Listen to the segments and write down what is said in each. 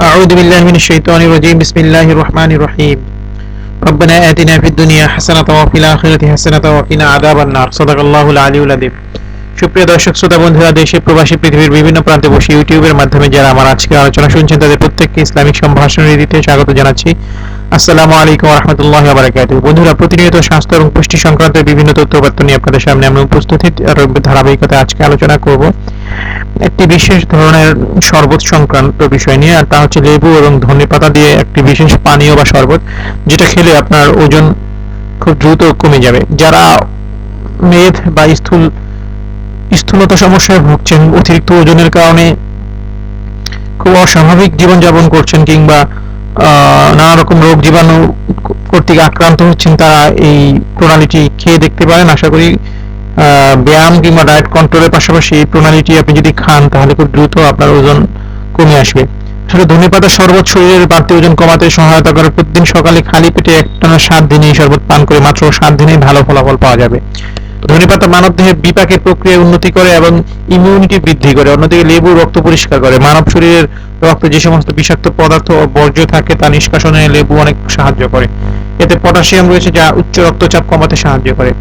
أعوذ بالله من الشيطان الرجيم بسم الله الرحمن الرحيم ربنا آتنا في الدنيا حسنة وفي الآخرة حسنة وقنا عذاب النار صدق الله العلي العظيم সুপ্রিয় দর্শক শ্রোতা বন্ধুরা দেশে প্রবাসী পৃথিবীর বিভিন্ন প্রান্তে বসে ইউটিউবের মাধ্যমে যারা আমার আজকে আলোচনা শুনছেন তাদের প্রত্যেককে ইসলামিক সম্ভাষণ রীতিতে স্বাগত জানাচ্ছি আসসালামু আলাইকুম রহমতুল্লাহ বারাকাতু বন্ধুরা, প্রতিনিয়ত স্বাস্থ্য এবং পুষ্টি সংক্রান্ত বিভিন্ন তথ্যপাত্র নিয়ে আপনাদের সামনে আমি উপস্থিত ধারাবাহিকতা আজকে আলোচনা করব একটি বিশেষ ধরনের শরবত সংক্রান্ত বিষয় নিয়ে, আর তা হচ্ছে লেবু এবং ধনে পাতা দিয়ে একটি বিশেষ পানীয় বা শরবত, যেটা খেলে আপনার ওজন খুব দ্রুত কমে যাবে। যারা মেদ বা স্থূল, স্থূলতা সমস্যায় ভুগছেন, অতিরিক্ত ওজনের কারণে খুব অস্বাভাবিক জীবনযাপন করছেন কিংবা নানা রকম রোগ জীবাণু কর্তৃক আক্রান্ত হচ্ছেন তারা এই প্রণালীটি খেয়ে দেখতে পারেন। আশা করি ব্যায়াম কিংবা ডায়েট কন্ট্রোলের পাশাপাশি এই প্রণালীটি আপনি যদি খান, তাহলে খুব দ্রুত আপনার ওজন কমে আসবে। আসলে ধনেপাতা শরবত শরীরের বাড়তি ওজন কমাতে সহায়তা করে। প্রতিদিন সকালে খালি পেটে একটানা সাত দিনে এই শরবত পান করে মাত্র সাত দিনেই ভালো ফলাফল পাওয়া যাবে। ধনেপাতা মানব দেহে বিপাকের প্রক্রিয়া উন্নতি করে এবং ইমিউনিটি বৃদ্ধি করে। অন্যদিকে লেবু, রক্ত পরিষ্কার করে। মানব শরীরের রক্তে যে সমস্ত বিষাক্ত পদার্থ ও বর্জ্য থাকে, তা নিষ্কাশনে লেবু অনেক সাহায্য করে। এতে পটাশিয়াম রয়েছে যা উচ্চ রক্তচাপ কমাতে সাহায্য করে।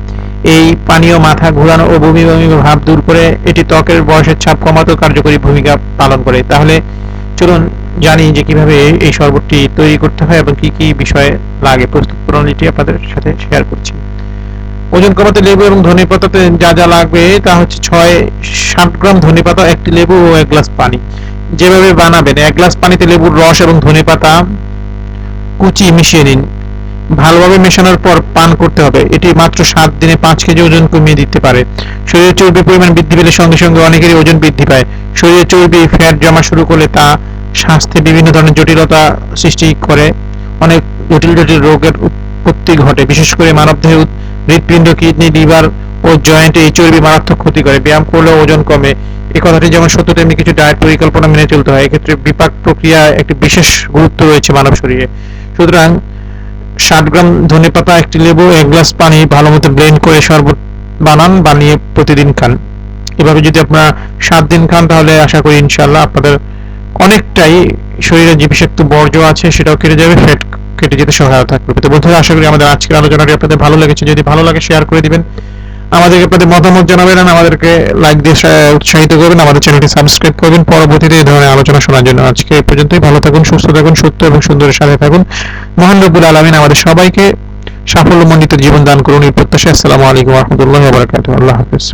এই পানীয় মাথা ঘোরানো ও বমি বমি ভাব দূর করে এটি ত্বকের বয়সের ছাপ কমাতেও কার্যকরী ভূমিকা পালন করে। তাহলে চলুন জানি যে কীভাবে এই শরবতটি তৈরি করতে হয় এবং কি কি বিষয়ে লাগে। প্রস্তুত প্রণালীটি আপনাদের সাথে শেয়ার করছি। ওজন কমাতে লেবু এবং ধনে পাতাতে যা যা লাগবে, তা হচ্ছে ছয় ষাট গ্রাম ধনে পাতা, একটি লেবু ও এক গ্লাস পানি। যেভাবে বানাবেন, এক গ্লাস পানিতে লেবুর রস এবং ধনে পাতা কুচি মিশিয়ে নিন। ভালোভাবে মেশানোর পর পান করতে হবে। এটি মাত্র সাত দিনে পাঁচ কেজি ওজন কমিয়ে দিতে পারে। শরীরে চর্বির পরিমাণ বৃদ্ধি পেলে সঙ্গে সঙ্গে অনেকেরই ওজন বৃদ্ধি পায়। শরীরে চর্বি, ফ্যাট জমা শুরু করলে তা স্বাস্থ্যে বিভিন্ন ধরনের জটিলতা সৃষ্টি করে। অনেক জটিল জটিল রোগের উৎপত্তি ঘটে। বিশেষ করে মানবদেহে হৃৎপিণ্ড, কিডনি, লিভার ও জয়েন্টে এই চর্বি মারাত্মক ক্ষতি করে। ব্যায়াম করলে ওজন কমে। এই কথাটি যেমন সত্য, তেমনি কিছু ডায়েট পরিকল্পনা মেনে চলতে হয়। এক্ষেত্রে বিপাক প্রক্রিয়া একটি বিশেষ গুরুত্ব রয়েছে মানব শরীরে। সুতরাং ষাট গ্রাম ধনে পাতা, একটি লেবু, এক গ্লাস পানি ভালো মতো ব্লেন্ড করে শরবত বানান, বানিয়ে প্রতিদিন খান। এভাবে যদি আপনারা সাত দিন খান, তাহলে আশা করি ইনশাল্লাহ আপনাদের অনেকটাই শরীরে যে বিষাক্ত বর্জ্য আছে, সেটাও কেটে যাবে, ফ্যাট কেটে যেতে সহায়তা থাকবে তো বন্ধুরা, আশা করি আমাদের আজকের আলোচনাটি আপনাদের ভালো লেগেছে। যদি ভালো লাগে শেয়ার করে দিবেন। আমাদেরকে আপনাদের মতামত জানাবেন আর আমাদেরকে লাইক দিয়ে উৎসাহিত করবেন। আমাদের চ্যানেলটি সাবস্ক্রাইব করবেন। পরবর্তীতে এই ধরনের আলোচনা শোনার জন্য আজকে এই পর্যন্তই। ভালো থাকুন, সুস্থ থাকুন, সত্য এবং সুন্দরের সাথে থাকুন। মহান রব্বুল আলমিন আমাদের সবাইকে সাফল্যমণ্ডিত জীবন দান করুন। এই প্রত্যাশা আসসালামু আলাইকুম রহমতুল্লাহ বারকাতুহ। আল্লাহ হাফিজ।